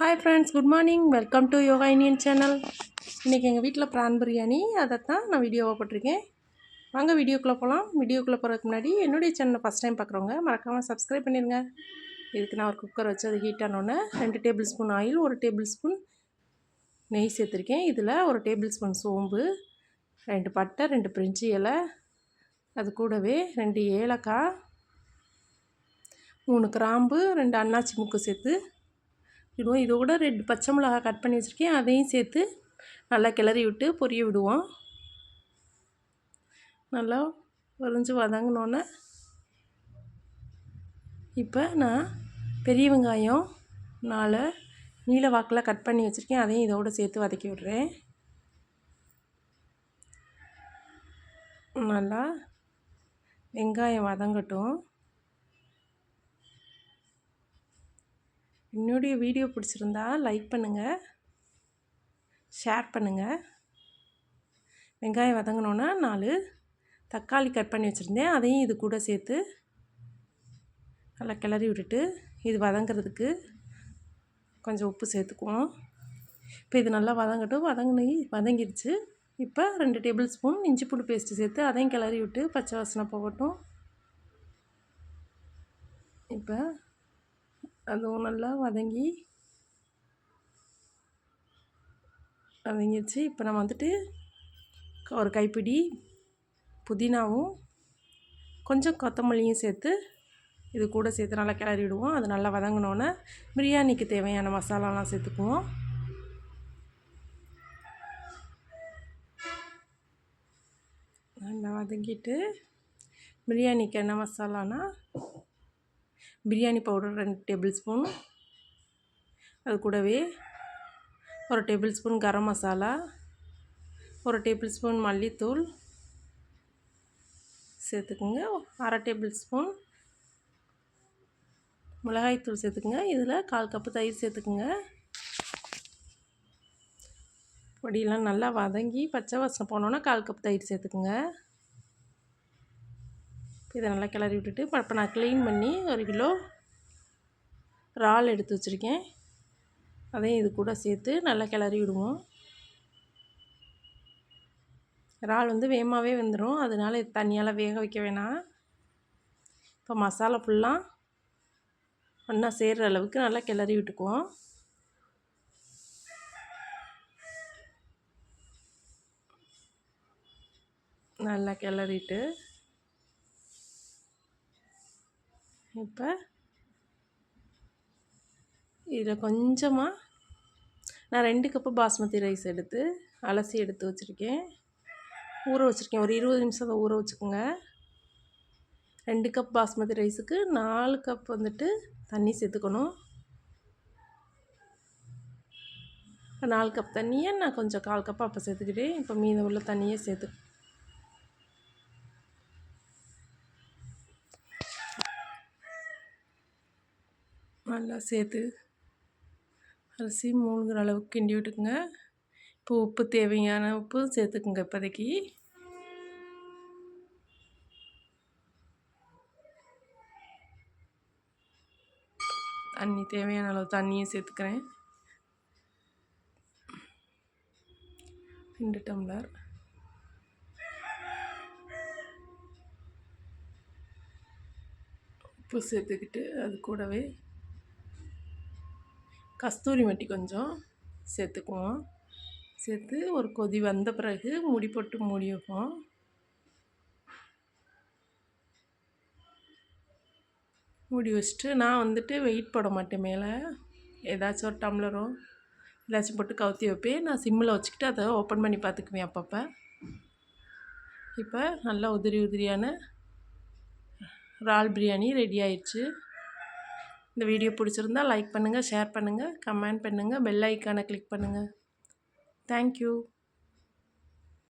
Hi friends good morning welcome to Yoga Indian channel இன்றைக்கி எங்கள் வீட்டில் ப்ரான் பிரியாணி. அதை தான் நான் வீடியோவாக போட்டிருக்கேன். வாங்க வீடியோக்குள்ளே போகலாம் வீடியோக்குள்ளே போகிறதுக்கு முன்னாடி என்னுடைய சேனலை ஃபஸ்ட் டைம் பார்க்குறவங்க மறக்காமல் சப்ஸ்கிரைப் பண்ணிடுங்க இதுக்கு நான் ஒரு குக்கர் வச்சு அது ஹீட் ஆனோடனே ரெண்டு டேபிள் ஸ்பூன் ஆயில் ஒரு டேபிள் ஸ்பூன் நெய் சேர்த்துருக்கேன். இதில் ஒரு டேபிள் ஸ்பூன் சோம்பு ரெண்டு பட்டை ரெண்டு பிரிஞ்சி இலை அது கூடவே ரெண்டு ஏலக்காய் மூணு கிராம்பு ரெண்டு அன்னாச்சி முக்கு சேர்த்து விடுவோம் இதோட ரெண்டு பச்சை மிளகா கட் பண்ணி வச்சுருக்கேன். அதையும் சேர்த்து நல்லா கிளறி விட்டு பொரிய விடுவோம். நல்லா பொரிஞ்சு வதங்கினோன்னே இப்போ நான் பெரிய வெங்காயம் நாலு நீல வாக்கில் கட் பண்ணி வச்சுருக்கேன். அதையும் இதோடு சேர்த்து வதக்கி விட்றேன். நல்லா வெங்காயம் வதங்கட்டும். என்னுடைய வீடியோ பிடிச்சிருந்தா லைக் பண்ணுங்கள் ஷேர் பண்ணுங்கள் வெங்காயம் வதங்கினோன்னா நாலு தக்காளி கட் பண்ணி வச்சுருந்தேன். அதையும் இது கூட சேர்த்து நல்லா கிளறி விட்டுட்டு இது வதங்கிறதுக்கு கொஞ்சம் உப்பு சேர்த்துக்குவோம். இப்போ இது நல்லா வதங்கட்டும். வதங்கினி வதங்கிடுச்சு. இப்போ ரெண்டு டேபிள் ஸ்பூன் இஞ்சி பூண்டு பேஸ்ட்டு சேர்த்து அதையும் கிளறி விட்டு பச்சை வாசனை போகட்டும். இப்போ அதுவும் நல்லா வதங்கி வதங்கிடுச்சு இப்போ நம்ம வந்துட்டு ஒரு கைப்பிடி புதினாவும் கொஞ்சம் கொத்தமல்லியும் சேர்த்து இது கூட சேர்த்து நல்லா கிளறி விடுவோம். அது நல்லா வதங்கினோன்னே பிரியாணிக்கு தேவையான மசாலாலாம் சேர்த்துக்குவோம். நல்லா வதங்கிட்டு பிரியாணிக்கு என்ன மசாலானா பிரியாணி பவுடர் ரெண்டு டேபிள் ஸ்பூன். அது கூடவே ஒரு டேபிள் ஸ்பூன் கரம் மசாலா ஒரு டேபிள் ஸ்பூன் மல்லித்தூள். சேர்த்துக்குங்க. அரை டேபிள் ஸ்பூன் மிளகாய்த்தூள் சேர்த்துக்குங்க. இதில் கால் கப்பு தயிர் சேர்த்துக்குங்க. பொடியெல்லாம் நல்லா வதங்கி பச்சை வாசனை போனோன்னா கால் கப் தயிர் சேர்த்துக்குங்க. இதை நல்லா கிளறி விட்டுட்டு இப்போ நான் க்ளீன் பண்ணி ஒரு கிலோ இறால் எடுத்து வச்சுருக்கேன். அதையும் இது கூட சேர்த்து நல்லா கிளறி விடுவோம். இறால் வந்து வேகமாகவே வந்துடும் அதனால் இது தண்ணியால் வேக வைக்க வேணாம். இப்போ மசாலா ஃபுல்லாக ஒன்றா சேர்கிற அளவுக்கு நல்லா கிளறி விட்டுக்குவோம். நல்லா கிளறிட்டு இப்போ இதில் கொஞ்சமாக நான் ரெண்டு கப்பு பாஸ்மதி ரைஸ் எடுத்து அலசி எடுத்து வச்சுருக்கேன். ஊற வச்சுருக்கேன். ஒரு இருபது நிமிஷம் ஊற வச்சுக்கோங்க. ரெண்டு கப் பாஸ்மதி ரைஸுக்கு நாலு கப் வந்துட்டு தண்ணி சேர்த்துக்கணும். நாலு கப் தண்ணியை நான் கொஞ்சம் கால் கப் அப்போ சேர்த்துக்கிட்டேன். இப்போ மீதம் உள்ள தண்ணியை சேர்த்து நல்லா சேர்த்து அரிசி மூணுங்கிற அளவுக்கு கிண்டி விட்டுக்குங்க. இப்போ உப்பு தேவையான உப்பு சேர்த்துக்குங்க இப்போதைக்கு. தண்ணி தேவையான அளவு தண்ணியும் சேர்த்துக்கிறேன். ரெண்டு டம்ளர். உப்பு சேர்த்துக்கிட்டு அது கூடவே கஸ்தூரி மட்டி கொஞ்சம் சேர்த்துக்குவோம். சேர்த்து ஒரு கொதி வந்த பிறகு முடி போட்டு மூடி வைப்போம். மூடி வச்சுட்டு நான் வந்துட்டு வெயிட் போட மாட்டேன் மேலே. ஏதாச்சும் ஒரு டம்ளரோ ஏதாச்சும் போட்டு கவுத்தி வைப்பேன். நான் சிம்மில் வச்சுக்கிட்டு அதை ஓப்பன் பண்ணி பார்த்துக்குவேன் அப்பப்போ. இப்போ நல்லா உதிரி உதிரியான இறால் பிரியாணி ரெடி ஆயிடுச்சு. இந்த வீடியோ பிடிச்சிருந்தா லைக் பண்ணுங்கள் ஷேர் பண்ணுங்கள் கமெண்ட் பண்ணுங்கள் பெல் ஐக்கானை கிளிக் பண்ணுங்கள் தேங்க்யூ